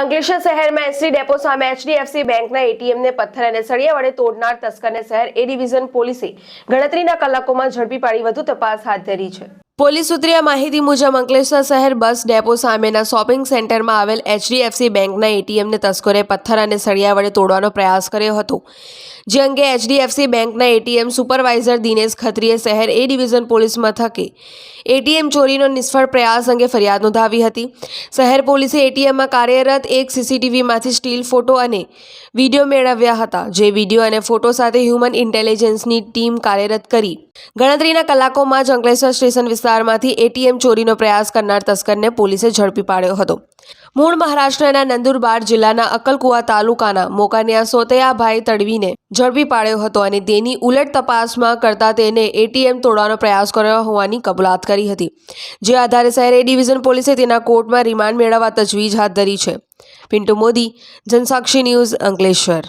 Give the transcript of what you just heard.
અંકલેશ્વર શહેરમાં ST depot સામે HDFC બેંકના એટીએમને પથ્થર અને સળિયા વડે તોડનાર તસ્કરને શહેર એ ડિવિઝન પોલીસે ગણતરીના કલાકોમાં ઝડપી પાડી વધુ તપાસ હાથ ધરી છે. પોલીસ સૂત્રીય માહિતી મુજબ અંકલેશ્વર શહેર બસ ડેપો સામેના શોપિંગ સેન્ટરમાં આવેલ એચડીએફસી બેંકના એટીએમને તસ્કરે પથ્થર અને સળિયા વડે તોડવાનો પ્રયાસ કર્યો હતો. જે અંગે એચડીએફસી બેંકના એટીએમ સુપરવાઇઝર દિનેશ ખત્રીએ શહેર એ ડિવિઝન પોલીસ મથકે એટીએમ ચોરીનો નિષ્ફળ પ્રયાસ અંગે ફરિયાદ નોંધાવી હતી. શહેર પોલીસે એટીએમમાં કાર્યરત એક સીસીટીવીમાંથી સ્ટીલ ફોટો અને વીડિયો મેળવ્યા હતા, જે વીડિયો અને ફોટો સાથે હ્યુમન ઇન્ટેલિજન્સની ટીમ કાર્યરત કરી. ગણતરીના કલાકોમાં જ અંકલેશ્વર સ્ટેશન વિસ્તારમાંથી એટીએમ ચોરીનો પ્રયાસ કરનાર તસ્કરને પોલીસે ઝડપી પાડ્યો હતો. મૂળ મહારાષ્ટ્રના નંદુરબાર જિલ્લાના અકલકુવા તાલુકાના મોકાનિયા સોતયાભાઈ તડવીને ઝડપી પાડ્યો હતો અને તેની ઉલટ તપાસમાં કરતા તેને એટીએમ તોડવાનો પ્રયાસ કર્યો હોવાની કબૂલાત કરી હતી. જે આધારે શહેર ડિવિઝન પોલીસે તેના કોર્ટમાં રિમાન્ડ મેળવવા તજવીજ હાથ ધરી છે. પિન્ટુ મોદી, જનસાક્ષી ન્યૂઝ અંકલેશ્વર.